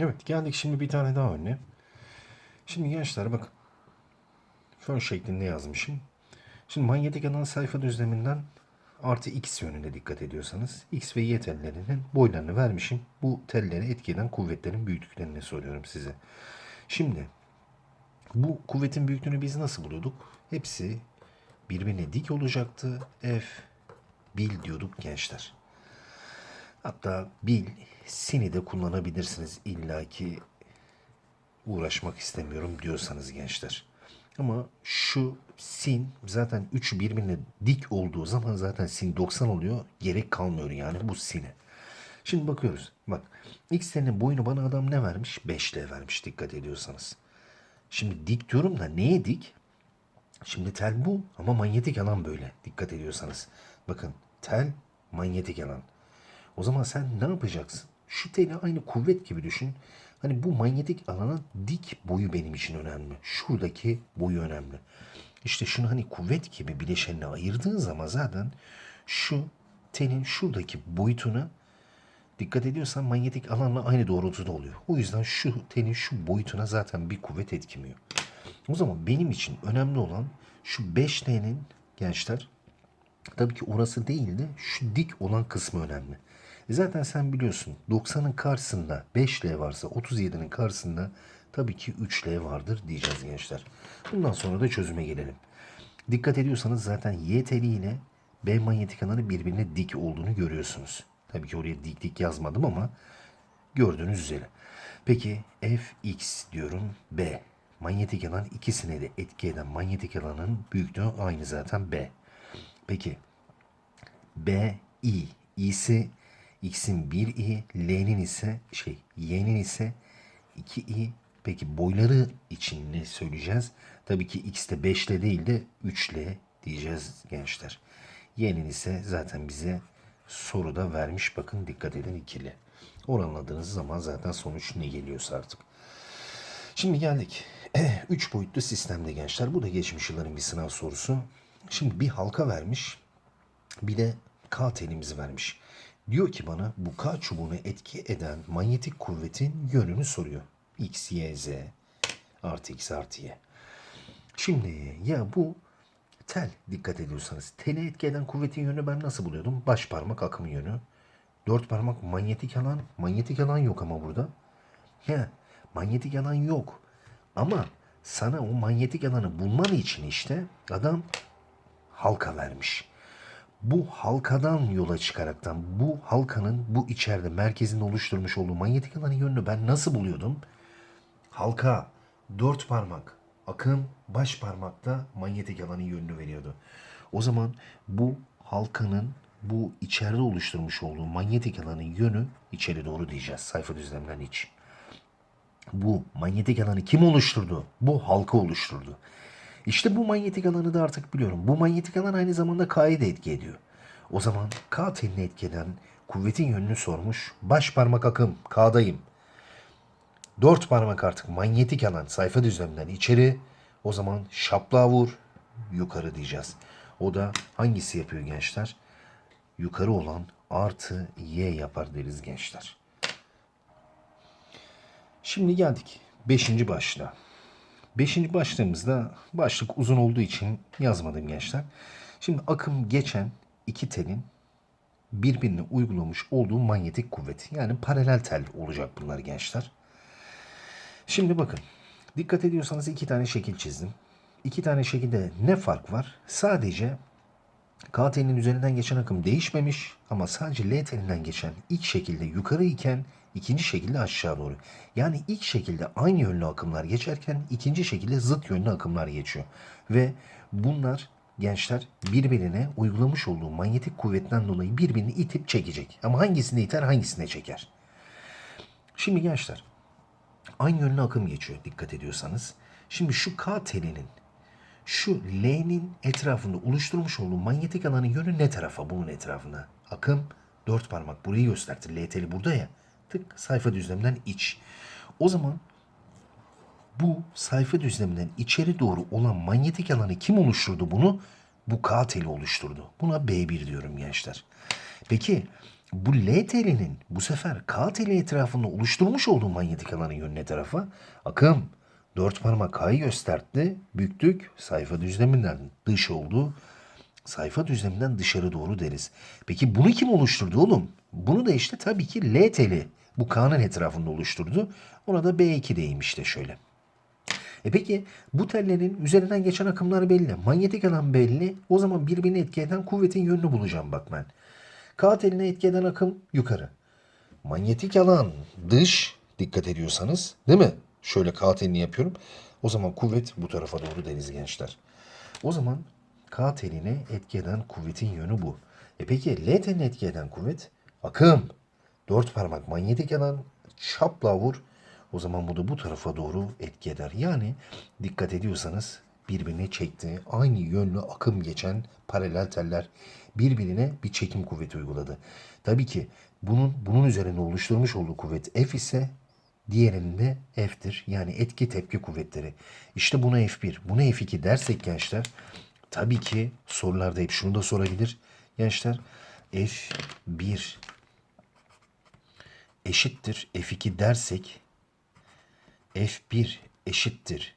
Evet geldik şimdi bir tane daha örneğe. Şimdi gençler bakın. Fön şeklinde yazmışım. Şimdi manyetik alan sayfa düzleminden artı x yönünde dikkat ediyorsanız x ve y tellerinin boylarını vermişim. Bu telleri etki eden kuvvetlerin büyüklüklerini soruyorum size. Şimdi bu kuvvetin büyüklüğünü biz nasıl buluyorduk? Hepsi birbirine dik olacaktı. F bil diyorduk gençler. Hatta bil sini de kullanabilirsiniz illaki uğraşmak istemiyorum diyorsanız gençler. Ama şu sin zaten üçü birbirine dik olduğu zaman zaten sin 90 oluyor. Gerek kalmıyor yani bu sine. Şimdi bakıyoruz. Bak x'lerin boyunu bana adam ne vermiş? 5L vermiş dikkat ediyorsanız. Şimdi dik diyorum da neye dik? Şimdi tel bu ama manyetik alan böyle dikkat ediyorsanız. Bakın tel manyetik alan. O zaman sen ne yapacaksın? Şu teli aynı kuvvet gibi düşün. Hani bu manyetik alanın dik boyu benim için önemli. Şuradaki boyu önemli. İşte şunu hani kuvvet gibi bileşenine ayırdığın zaman zaten şu telin şuradaki boyutuna dikkat ediyorsan manyetik alanla aynı doğrultuda oluyor. O yüzden şu telin şu boyutuna zaten bir kuvvet etkimiyor. O zaman benim için önemli olan şu 5L'nin gençler tabii ki orası değil de şu dik olan kısmı önemli. E zaten sen biliyorsun 90'ın karşısında 5L varsa 37'nin karşısında tabii ki 3L vardır diyeceğiz gençler. Bundan sonra da çözüme gelelim. Dikkat ediyorsanız zaten Y ile B manyetik alanı birbirine dik olduğunu görüyorsunuz. Tabii ki oraya dik dik yazmadım ama gördüğünüz üzere. Peki Fx diyorum B. Manyetik alan ikisine de etki eden manyetik alanın büyüklüğü aynı zaten B. Peki B, I. İ'si X'in 1i, L'nin ise şey Y'nin ise 2i. Peki boyları için ne söyleyeceğiz? Tabii ki X'te 5L değil de 3L diyeceğiz gençler. Y'nin ise zaten bize soruda vermiş. Bakın dikkat edin ikili. Oranladığınız zaman zaten sonuç ne geliyorsa artık. Şimdi geldik. 3 boyutlu sistemde gençler. Bu da geçmiş yılların bir sınav sorusu. Şimdi bir halka vermiş. Bir de K telimizi vermiş. Diyor ki bana bu K çubuğuna etki eden manyetik kuvvetin yönünü soruyor. X, Y, Z artı X artı Y. Şimdi ya bu tel dikkat ediyorsanız tele etki eden kuvvetin yönünü ben nasıl buluyordum? Baş parmak akım yönü. Dört parmak manyetik alan. Manyetik alan yok ama burada. Ya manyetik alan yok. Ama sana o manyetik alanı bulman için işte adam halka vermiş. Bu halkadan yola çıkaraktan bu halkanın bu içeride merkezinde oluşturmuş olduğu manyetik alanın yönünü ben nasıl buluyordum? Halka dört parmak akım baş parmakta manyetik alanın yönünü veriyordu. O zaman bu halkanın bu içeride oluşturmuş olduğu manyetik alanın yönü içeri doğru diyeceğiz. Sayfa düzleminden iç. Bu manyetik alanı kim oluşturdu? Bu halka oluşturdu. İşte bu manyetik alanı da artık biliyorum. Bu manyetik alan aynı zamanda K'yı da etki ediyor. O zaman K telini etki eden kuvvetin yönünü sormuş. Baş parmak akım K'dayım. Dört parmak artık manyetik alan sayfa düzleminden içeri. O zaman şaplığa vur yukarı diyeceğiz. O da hangisi yapıyor gençler? Yukarı olan artı Y yapar deriz gençler. Şimdi geldik 5. başlığa. Beşinci başlığımızda başlık uzun olduğu için yazmadım gençler. Şimdi akım geçen iki telin birbirine uygulamış olduğu manyetik kuvvet. Yani paralel tel olacak bunlar gençler. Şimdi bakın. Dikkat ediyorsanız iki tane şekil çizdim. İki tane şekilde ne fark var? Sadece K telinin üzerinden geçen akım değişmemiş ama sadece L telinden geçen ilk şekilde yukarı iken ikinci şekilde aşağı doğru. Yani ilk şekilde aynı yönlü akımlar geçerken ikinci şekilde zıt yönlü akımlar geçiyor. Ve bunlar gençler birbirine uygulamış olduğu manyetik kuvvetten dolayı birbirini itip çekecek. Ama hangisini iter hangisine çeker. Şimdi gençler aynı yönlü akım geçiyor dikkat ediyorsanız. Şimdi şu K telinin şu L'nin etrafında oluşturmuş olduğu manyetik alanın yönü ne tarafa bunun etrafına? Akım dört parmak burayı gösterdi. L teli burada ya. Tık sayfa düzleminden iç. O zaman bu sayfa düzleminden içeri doğru olan manyetik alanı kim oluşturdu bunu? Bu K teli oluşturdu. Buna B1 diyorum gençler. Peki bu L telinin bu sefer K teli etrafında oluşturmuş olduğu manyetik alanın yönüne tarafa akım dört parmak K'yı gösterdi. Büktük sayfa düzleminden dış oldu. Sayfa düzleminden dışarı doğru deriz. Peki bunu kim oluşturdu oğlum? Bunu da işte tabii ki L teli bu K'nın etrafında oluşturdu. Ona da B2 diyeyim işte şöyle. E peki bu tellerin üzerinden geçen akımlar belli. Manyetik alan belli. O zaman birbirini etki eden kuvvetin yönünü bulacağım bak ben. K teline etki eden akım yukarı. Manyetik alan dış dikkat ediyorsanız değil mi? Şöyle K telini yapıyorum. O zaman kuvvet bu tarafa doğru deniz gençler. O zaman K etki eden kuvvetin yönü bu. E peki L teline etki eden kuvvet akım. Dört parmak manyetik alan çapla vur. O zaman bu da bu tarafa doğru etki eder. Yani dikkat ediyorsanız birbirine çekti. Aynı yönlü akım geçen paralel teller birbirine bir çekim kuvveti uyguladı. Tabii ki bunun bunun üzerine oluşturmuş olduğu kuvvet F ise diğerinin de F'tir. Yani etki tepki kuvvetleri. İşte buna F1, buna F2 dersek gençler tabii ki sorularda hep şunu da sorabilir. Gençler F1 eşittir F2 dersek F1 eşittir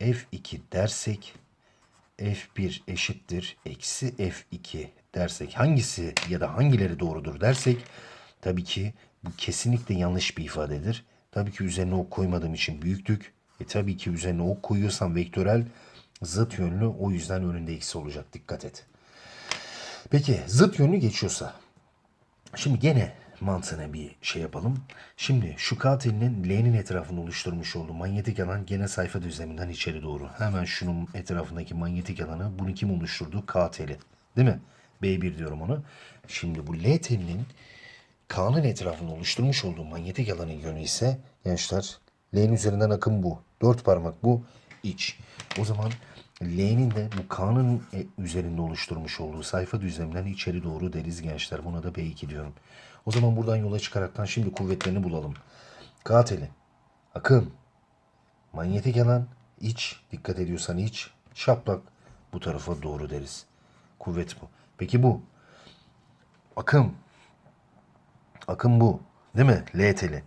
F2 dersek F1 eşittir eksi F2 dersek hangisi ya da hangileri doğrudur dersek tabii ki bu kesinlikle yanlış bir ifadedir. Tabii ki üzerine ok koymadığım için büyüktük. E tabii ki üzerine ok koyuyorsam vektörel zıt yönlü o yüzden önünde eksi olacak dikkat et. Peki zıt yönlü geçiyorsa Şimdi gene mantığına bir şey yapalım. Şimdi şu K telinin L'nin etrafını oluşturmuş olduğu manyetik alan gene sayfa düzleminden içeri doğru. Hemen şunun etrafındaki manyetik alanı bunu kim oluşturdu? K teli. Değil mi? B1 diyorum onu. Şimdi bu L telinin K'nın etrafında oluşturmuş olduğu manyetik alanın yönü ise gençler L'nin üzerinden akım bu. Dört parmak bu. iç. O zaman L'nin de bu K'nın e, üzerinde oluşturmuş olduğu sayfa düzleminden içeri doğru deriz gençler. Buna da B2 diyorum. O zaman buradan yola çıkaraktan şimdi kuvvetlerini bulalım. K teli, akım, manyetik alan, iç, dikkat ediyorsan iç, şaplak bu tarafa doğru deriz. Kuvvet bu. Peki bu akım, Akım bu. Değil mi? L teli.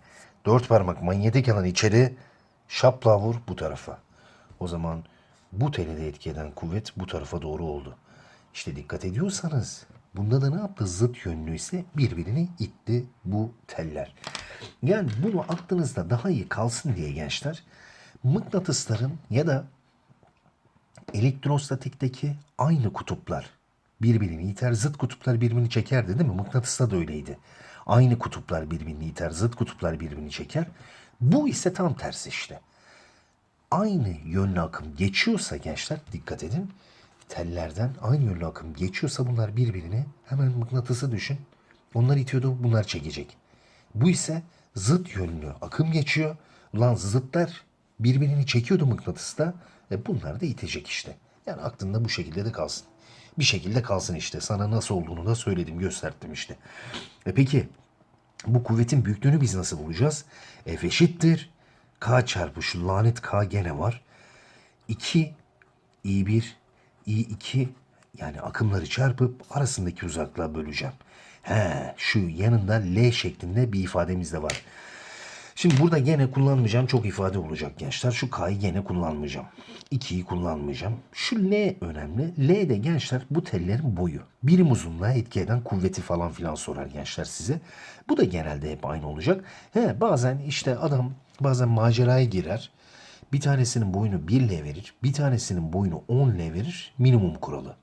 Dört parmak manyetik alan içeri şapla vur bu tarafa. O zaman bu teli de etki eden kuvvet bu tarafa doğru oldu. İşte dikkat ediyorsanız bunda da ne yaptı? Zıt yönlü ise birbirini itti bu teller. Yani bunu aklınızda daha iyi kalsın diye gençler mıknatısların ya da elektrostatikteki aynı kutuplar birbirini iter, zıt kutuplar birbirini çekerdi değil mi? Mıknatısta da öyleydi. Aynı kutuplar birbirini iter, zıt kutuplar birbirini çeker. Bu ise tam tersi işte. Aynı yönlü akım geçiyorsa gençler dikkat edin. Tellerden aynı yönlü akım geçiyorsa bunlar birbirini hemen mıknatısı düşün. Onlar itiyordu bunlar çekecek. Bu ise zıt yönlü akım geçiyor. Ulan zıtlar birbirini çekiyordu mıknatısta. E bunlar da itecek işte. Yani aklında bu şekilde de kalsın. Bir şekilde kalsın işte. Sana nasıl olduğunu da söyledim, gösterdim işte. E peki bu kuvvetin büyüklüğünü biz nasıl bulacağız? F eşittir. K çarpı şu lanet K gene var. 2 I1 I2 yani akımları çarpıp arasındaki uzaklığa böleceğim. He, şu yanında L şeklinde bir ifademiz de var. Şimdi burada gene kullanmayacağım çok ifade olacak gençler. Şu K'yı gene kullanmayacağım. 2'yi kullanmayacağım. Şu L önemli. L de gençler bu tellerin boyu. Birim uzunluğa etki eden kuvveti falan filan sorar gençler size. Bu da genelde hep aynı olacak. He, bazen işte adam bazen maceraya girer. Bir tanesinin boyunu 1 L verir. Bir tanesinin boyunu 10 L verir. Minimum kuralı.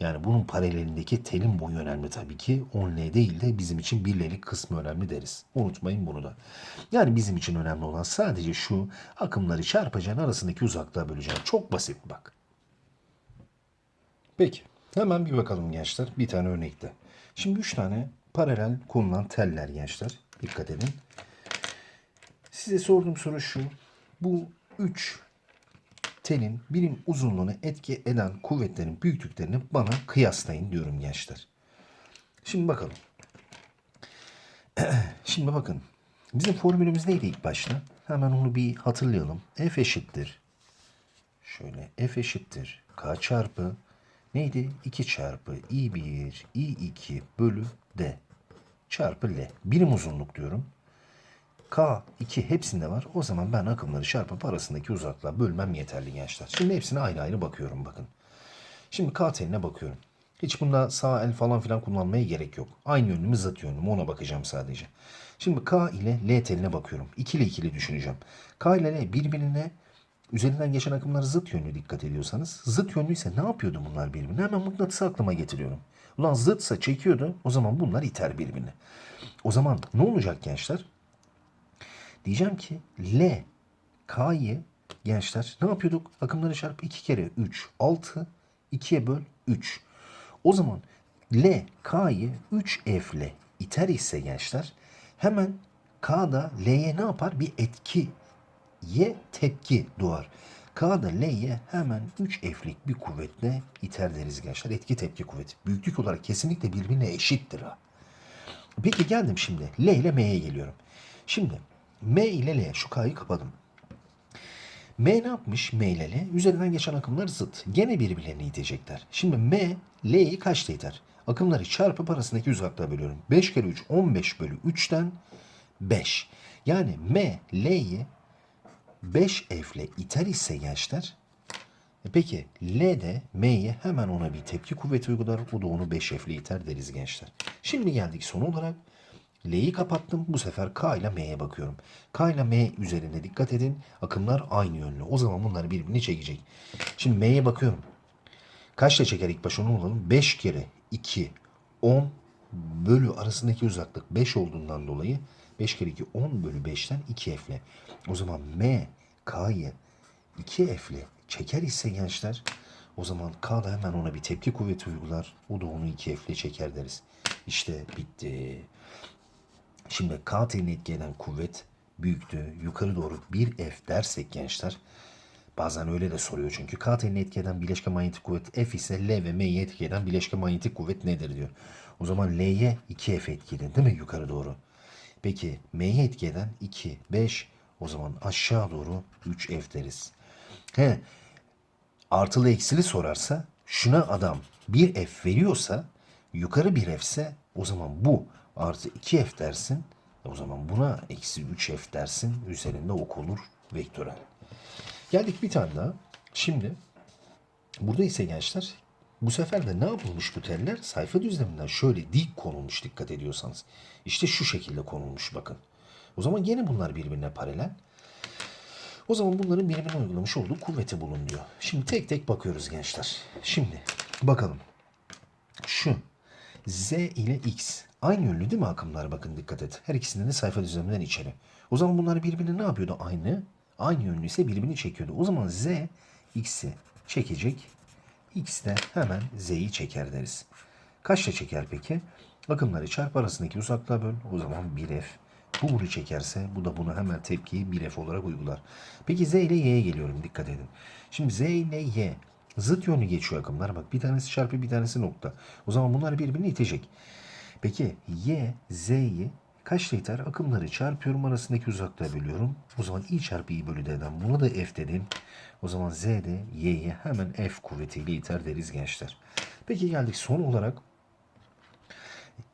Yani bunun paralelindeki telin boyu önemli tabii ki. 10L değil de bizim için 1L'lik kısmı önemli deriz. Unutmayın bunu da. Yani bizim için önemli olan sadece şu akımları çarpacaksın arasındaki uzaklığa böleceksin. Çok basit bak. Peki. Hemen bir bakalım gençler. Bir tane örnekte. Şimdi 3 tane paralel konulan teller gençler. Dikkat edin. Size sorduğum soru şu. Bu 3 telin birim uzunluğuna etki eden kuvvetlerin büyüklüklerini bana kıyaslayın diyorum gençler. Şimdi bakalım. Şimdi bakın. Bizim formülümüz neydi ilk başta? Hemen onu bir hatırlayalım. F eşittir. Şöyle F eşittir. K çarpı neydi? 2 çarpı I1 I2 bölü D. çarpı L. Birim uzunluk diyorum. K2 hepsinde var. O zaman ben akımları çarpıp arasındaki uzaklığa bölmem yeterli gençler. Şimdi hepsine ayrı ayrı bakıyorum bakın. Şimdi K teline bakıyorum. Hiç bunda sağ el falan filan kullanmaya gerek yok. Aynı yönlü mü zıt yönlü mü ona bakacağım sadece. Şimdi K ile L teline bakıyorum. İkili ikili düşüneceğim. K ile L birbirine üzerinden geçen akımlar zıt yönlü dikkat ediyorsanız. Zıt yönlüyse ne yapıyordu bunlar birbirine? Hemen mıknatısı aklıma getiriyorum. Ulan zıtsa çekiyordu. O zaman bunlar iter birbirini. O zaman ne olacak gençler? Diyeceğim ki L, K'yı gençler ne yapıyorduk? Akımları çarpı 2 kere 3, 6, 2'ye böl 3. O zaman L, K'yı 3F ile iter ise gençler hemen K da L'ye ne yapar? Bir etki ye tepki doğar. K da L'ye hemen 3F'lik bir kuvvetle iter deriz gençler. Etki tepki kuvveti. Büyüklük olarak kesinlikle birbirine eşittir ha. Peki geldim şimdi. L ile M'ye geliyorum. Şimdi M ile L şu K'yı kapadım. M ne yapmış M ile L? Üzerinden geçen akımlar zıt. Gene birbirlerini itecekler. Şimdi M L'yi kaçta iter? Akımları çarpıp arasındaki uzaklığa bölüyorum. 5 kere 3 15 bölü 3'ten 5. Yani M L'yi 5F ile iter ise gençler e peki L de M'ye hemen ona bir tepki kuvveti uygular. Bu da onu 5F ile iter deriz gençler. Şimdi geldik son olarak L'yi kapattım. Bu sefer K ile M'ye bakıyorum. K ile M üzerinde dikkat edin. Akımlar aynı yönlü. O zaman bunlar birbirini çekecek. Şimdi M'ye bakıyorum. Kaçla çeker ilk başta onu bulalım. 5 kere 2 10 bölü arasındaki uzaklık 5 olduğundan dolayı 5 kere 2 10 bölü 5'ten 2 F ile. O zaman M K'yı 2 F ile çeker ise gençler o zaman K da hemen ona bir tepki kuvveti uygular. O da onu 2 F ile çeker deriz. İşte bitti. Şimdi K telini etki eden kuvvet büyüktü. Yukarı doğru 1F dersek gençler bazen öyle de soruyor çünkü K telini etki bileşke manyetik kuvvet F ise L ve M'yi etki eden bileşke manyetik kuvvet nedir diyor. O zaman L'ye 2F etkili değil mi yukarı doğru? Peki M'ye etki eden 2, 5 o zaman aşağı doğru 3F deriz. He, artılı eksili sorarsa şuna adam 1F veriyorsa yukarı 1F ise o zaman bu artı 2F dersin. O zaman buna eksi 3F dersin. Üzerinde ok olur vektörel. Geldik bir tane daha. Şimdi burada ise gençler bu sefer de ne yapılmış bu teller? Sayfa düzleminden şöyle dik konulmuş dikkat ediyorsanız. İşte şu şekilde konulmuş bakın. O zaman gene bunlar birbirine paralel. O zaman bunların birbirine uygulamış olduğu kuvveti bulun diyor. Şimdi tek tek bakıyoruz gençler. Şimdi bakalım. Şu Z ile X. Aynı yönlü değil mi akımlar? Bakın dikkat et. Her ikisinin de sayfa düzleminden içeri. O zaman bunlar birbirine ne yapıyordu? Aynı. Aynı yönlü ise birbirini çekiyordu. O zaman Z X'i çekecek. X de hemen Z'yi çeker deriz. Kaçla çeker peki? Akımları çarp arasındaki uzaklığa böl. O zaman 1F. Bu bunu çekerse bu da bunu hemen tepkiyi 1F olarak uygular. Peki Z ile Y'ye geliyorum dikkat edin. Şimdi Z ile Y zıt yönlü geçiyor akımlar. Bak bir tanesi çarpı bir tanesi nokta. O zaman bunlar birbirini itecek. Peki Y Z'yi kaçla iter? Akımları çarpıyorum arasındaki uzaklığa bölüyorum. O zaman I çarpı I bölü D'den buna da F dedim. O zaman Z de Y'yi hemen F kuvvetiyle iter deriz gençler. Peki geldik son olarak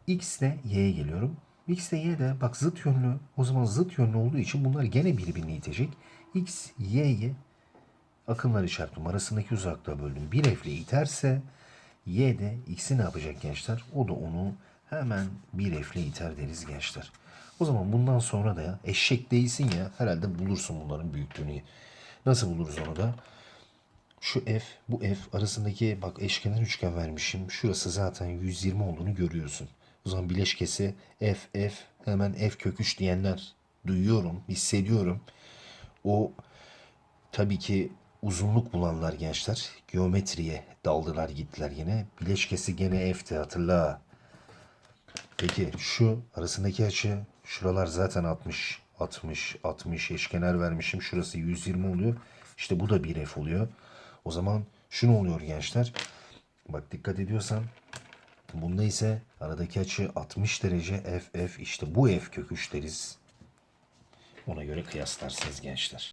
X ile Y'ye geliyorum. X ile Y de bak zıt yönlü. O zaman zıt yönlü olduğu için bunlar gene birbirini itecek. X, Y'yi akımları çarptım. Arasındaki uzaklığa böldüm. Bir F ile iterse Y de X'i ne yapacak gençler? O da onu hemen bir ile iter deriz gençler. O zaman bundan sonra da ya eşek değilsin ya herhalde bulursun bunların büyüklüğünü. Nasıl buluruz onu da? Şu F, bu F arasındaki bak eşkenar üçgen vermişim. Şurası zaten 120 olduğunu görüyorsun. O zaman bileşkesi F, F hemen F kök 3 diyenler duyuyorum, hissediyorum. O tabii ki uzunluk bulanlar gençler geometriye daldılar gittiler yine. Bileşkesi gene F'ti hatırla. Peki şu arasındaki açı şuralar zaten 60 60 60 eşkenar vermişim. Şurası 120 oluyor. İşte bu da bir F oluyor. O zaman şu ne oluyor gençler? Bak dikkat ediyorsan bunda ise aradaki açı 60 derece F F işte bu F kök 3 deriz. Ona göre kıyaslarsınız gençler.